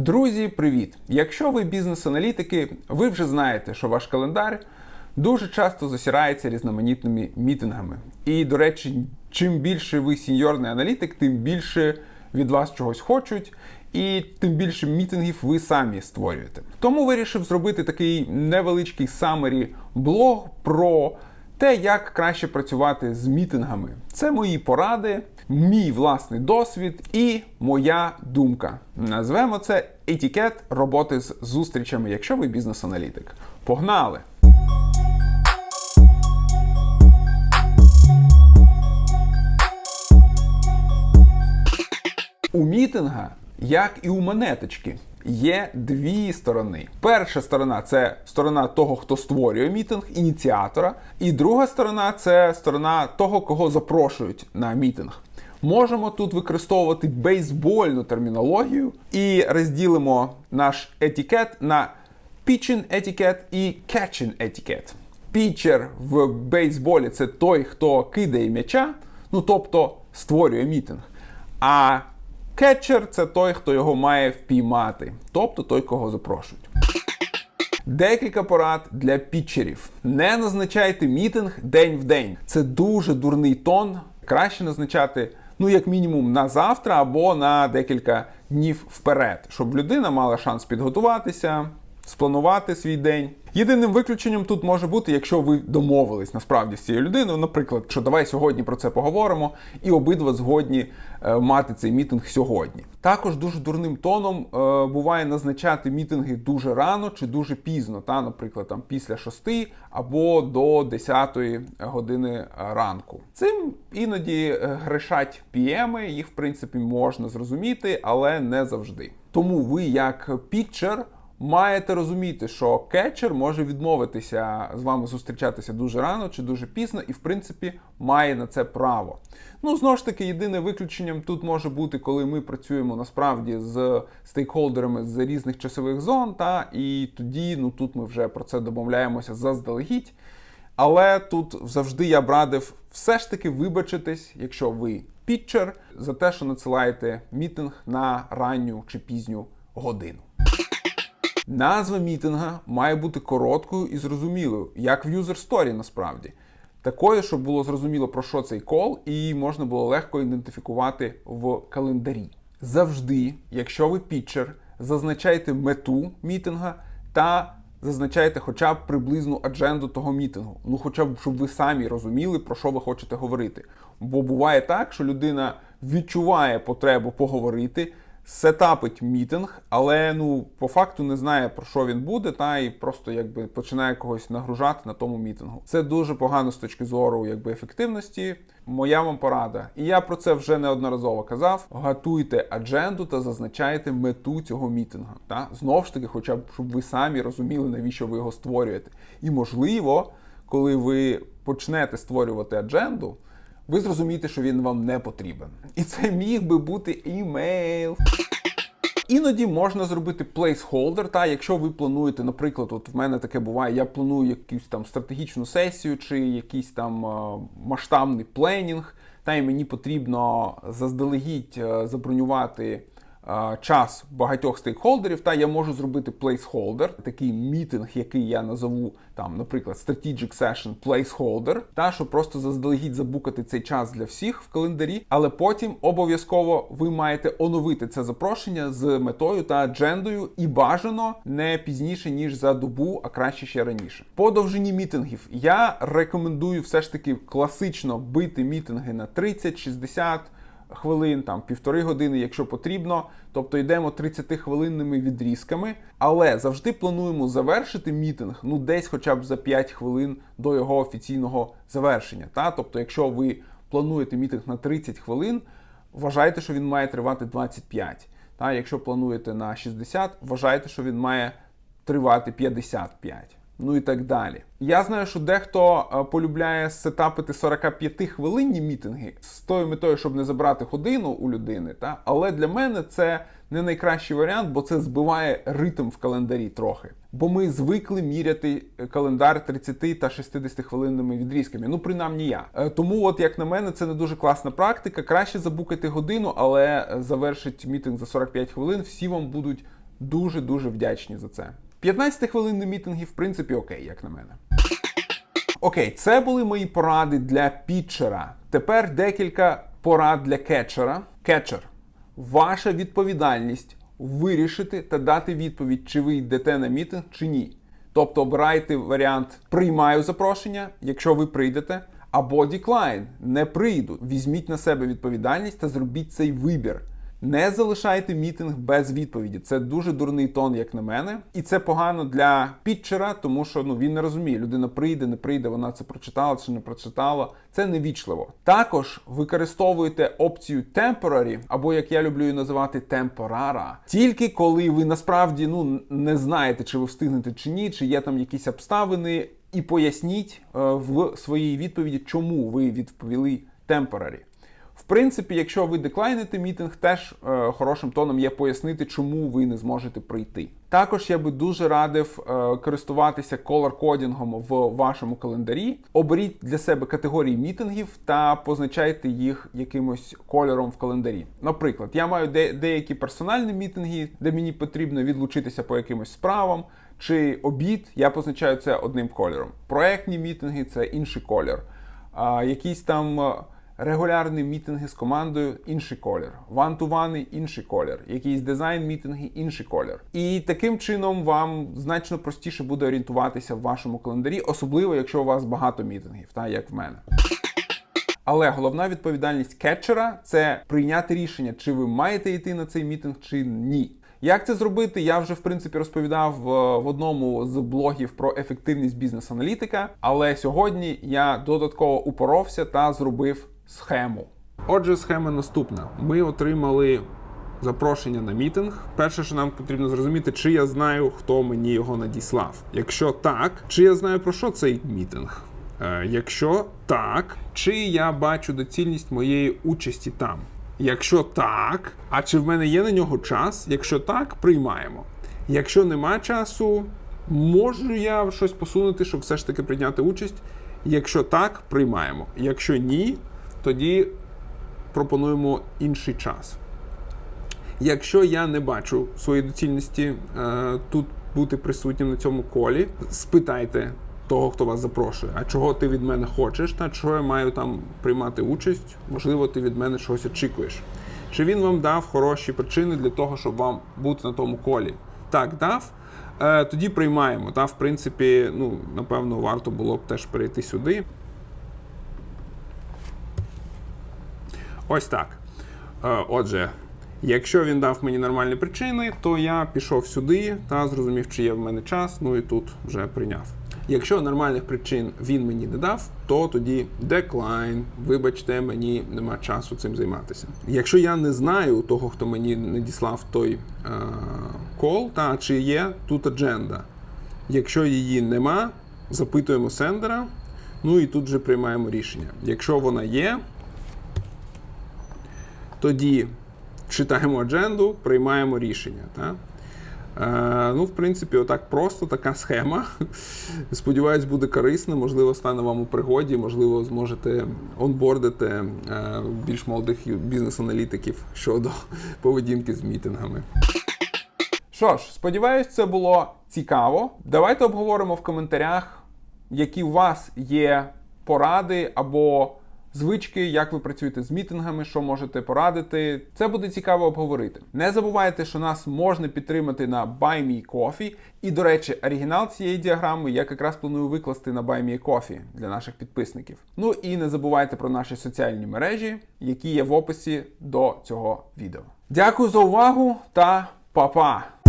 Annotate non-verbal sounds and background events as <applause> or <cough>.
Друзі, привіт! Якщо ви бізнес-аналітики, ви вже знаєте, що ваш календар дуже часто засирається різноманітними мітингами. І, до речі, чим більше ви сіньорний аналітик, тим більше від вас чогось хочуть, і тим більше мітингів ви самі створюєте. Тому вирішив зробити такий невеличкий самері блог про те, як краще працювати з мітингами. Це мої поради, мій власний досвід і моя думка. Назвемо це етикет роботи з зустрічами, якщо ви бізнес-аналітик. Погнали! У мітинга, як і у монеточки, є дві сторони. Перша сторона це сторона того, хто створює мітинг, ініціатора, і друга сторона це сторона того, кого запрошують на мітинг. Можемо тут використовувати бейсбольну термінологію і розділимо наш етикет на pitching етикет і catching етикет. Пітчер в бейсболі це той, хто кидає м'яча, ну тобто створює мітинг. А кетчер це той, хто його має впіймати, тобто той, кого запрошують. Декілька порад для пітчерів. Не назначайте мітинг день в день. Це дуже дурний тон. Краще назначати, ну, як мінімум, на завтра або на декілька днів вперед, щоб людина мала шанс підготуватися, спланувати свій день. Єдиним виключенням тут може бути, якщо ви домовились насправді з цією людиною, наприклад, що давай сьогодні про це поговоримо, і обидва згодні е, мати цей мітинг сьогодні. Також дуже дурним тоном е, буває назначати мітинги дуже рано чи дуже пізно, та, наприклад, там після 6 або до 10 години ранку. Цим іноді е, грешать пієми, їх в принципі можна зрозуміти, але не завжди. Тому ви, як пітчер, маєте розуміти, що кетчер може відмовитися з вами зустрічатися дуже рано чи дуже пізно, і в принципі має на це право. Ну, знову ж таки, єдине виключенням тут може бути, коли ми працюємо насправді з стейкхолдерами з різних часових зон, та і тоді ну тут ми вже про це домовляємося заздалегідь. Але тут завжди я б радив все ж таки вибачитись, якщо ви пітчер, за те, що надсилаєте мітинг на ранню чи пізню годину. Назва мітинга має бути короткою і зрозумілою, як в user story насправді. Такою, щоб було зрозуміло, про що цей кол, і можна було легко ідентифікувати в календарі. Завжди, якщо ви пітчер, зазначайте мету мітинга та зазначайте хоча б приблизну адженду того мітингу. Ну, хоча б щоб ви самі розуміли, про що ви хочете говорити. Бо буває так, що людина відчуває потребу поговорити сетапить мітинг, але ну по факту не знає про що він буде, та і просто якби починає когось нагружати на тому мітингу. Це дуже погано з точки зору якби ефективності. Моя вам порада, і я про це вже неодноразово казав. Готуйте адженду та зазначайте мету цього мітингу. Та знов ж таки, хоча б щоб ви самі розуміли, навіщо ви його створюєте. І можливо, коли ви почнете створювати адженду ви зрозумієте, що він вам не потрібен. І це міг би бути імейл. Іноді можна зробити плейсхолдер, та якщо ви плануєте, наприклад, от в мене таке буває, я планую якусь там стратегічну сесію чи якийсь там е, масштабний пленінг, та й мені потрібно заздалегідь е, забронювати час багатьох стейкхолдерів, та я можу зробити placeholder, такий мітинг, який я назову там, наприклад, Strategic Session Placeholder, та щоб просто заздалегідь забукати цей час для всіх в календарі, але потім обов'язково ви маєте оновити це запрошення з метою та аджендою, і бажано не пізніше ніж за добу, а краще ще раніше. По довжині мітингів я рекомендую все ж таки класично бити мітинги на 30-60 хвилин, там півтори години, якщо потрібно. Тобто йдемо 30-хвилинними відрізками, але завжди плануємо завершити мітинг ну десь хоча б за 5 хвилин до його офіційного завершення. Та? Тобто, якщо ви плануєте мітинг на 30 хвилин, вважайте, що він має тривати 25. Та? Якщо плануєте на 60, вважайте, що він має тривати 55 ну і так далі. Я знаю, що дехто е, полюбляє сетапити 45-хвилинні мітинги з тою метою, щоб не забрати годину у людини. Та? Але для мене це не найкращий варіант, бо це збиває ритм в календарі трохи. Бо ми звикли міряти календар 30 та 60 хвилинними відрізками. Ну, принаймні я. Е, тому, от як на мене, це не дуже класна практика. Краще забукати годину, але завершить мітинг за 45 хвилин. Всі вам будуть дуже дуже вдячні за це. 15 хвилин мітинги, в принципі, окей, як на мене. Окей, це були мої поради для пітчера. Тепер декілька порад для кетчера. Кетчер, ваша відповідальність вирішити та дати відповідь, чи ви йдете на мітинг, чи ні. Тобто обирайте варіант приймаю запрошення, якщо ви прийдете, або decline, не прийду. Візьміть на себе відповідальність та зробіть цей вибір. Не залишайте мітинг без відповіді. Це дуже дурний тон, як на мене, і це погано для пітчера, тому що ну він не розуміє, людина прийде, не прийде, вона це прочитала чи не прочитала. Це невічливо. Також використовуйте опцію temporary, або як я люблю її називати temporara, тільки коли ви насправді ну не знаєте, чи ви встигнете чи ні, чи є там якісь обставини, і поясніть е, в своїй відповіді, чому ви відповіли temporary. В принципі, якщо ви деклайните мітинг, теж е, хорошим тоном є пояснити, чому ви не зможете прийти. Також я би дуже радив е, користуватися колор-кодінгом в вашому календарі. Оберіть для себе категорії мітингів та позначайте їх якимось кольором в календарі. Наприклад, я маю де- деякі персональні мітинги, де мені потрібно відлучитися по якимось справам. Чи обід, я позначаю це одним кольором. Проектні мітинги це інший колір. А, якісь там е, регулярні мітинги з командою інший колір, ван-ту-вани інший колір, якісь дизайн-мітинги інший колір. І таким чином вам значно простіше буде орієнтуватися в вашому календарі, особливо якщо у вас багато мітингів, та як в мене. Але головна відповідальність кетчера це прийняти рішення, чи ви маєте йти на цей мітинг, чи ні. Як це зробити, я вже в принципі розповідав в, в одному з блогів про ефективність бізнес-аналітика. Але сьогодні я додатково упоровся та зробив схему. Отже, схема наступна: ми отримали запрошення на мітинг. Перше, що нам потрібно зрозуміти, чи я знаю, хто мені його надіслав. Якщо так, чи я знаю про що цей мітинг? Е, якщо так, чи я бачу доцільність моєї участі там? Якщо так, а чи в мене є на нього час? Якщо так, приймаємо. Якщо нема часу, можу я щось посунути, щоб все ж таки прийняти участь. Якщо так, приймаємо. Якщо ні, тоді пропонуємо інший час. Якщо я не бачу своєї доцільності е, тут бути присутнім на цьому колі, спитайте того, хто вас запрошує, а чого ти від мене хочеш, та чого я маю там приймати участь, можливо, ти від мене щось очікуєш. Чи він вам дав хороші причини для того, щоб вам бути на тому колі? Так, дав. Е, тоді приймаємо. Та, в принципі, ну, напевно, варто було б теж перейти сюди. Ось так. Е, Отже, якщо він дав мені нормальні причини, то я пішов сюди та зрозумів, чи є в мене час, ну і тут вже прийняв. Якщо нормальних причин він мені не дав, то тоді decline, вибачте, мені нема часу цим займатися. Якщо я не знаю того, хто мені надіслав той е, кол, та чи є тут адженда. Якщо її нема, запитуємо сендера, ну і тут вже приймаємо рішення. Якщо вона є, тоді читаємо адженду, приймаємо рішення. Та? Е, ну, в принципі, отак просто така схема. <laughs> Сподіваюсь, буде корисна, можливо, стане вам у пригоді, можливо, зможете онбордити е, більш молодих бізнес-аналітиків щодо <laughs> поведінки з мітингами. Що ж, сподіваюсь, це було цікаво. Давайте обговоримо в коментарях, які у вас є поради або звички, як ви працюєте з мітингами, що можете порадити. Це буде цікаво обговорити. Не забувайте, що нас можна підтримати на Buy Me Coffee. І, до речі, оригінал цієї діаграми я якраз планую викласти на Buy Me Coffee для наших підписників. Ну і не забувайте про наші соціальні мережі, які є в описі до цього відео. Дякую за увагу та па-па!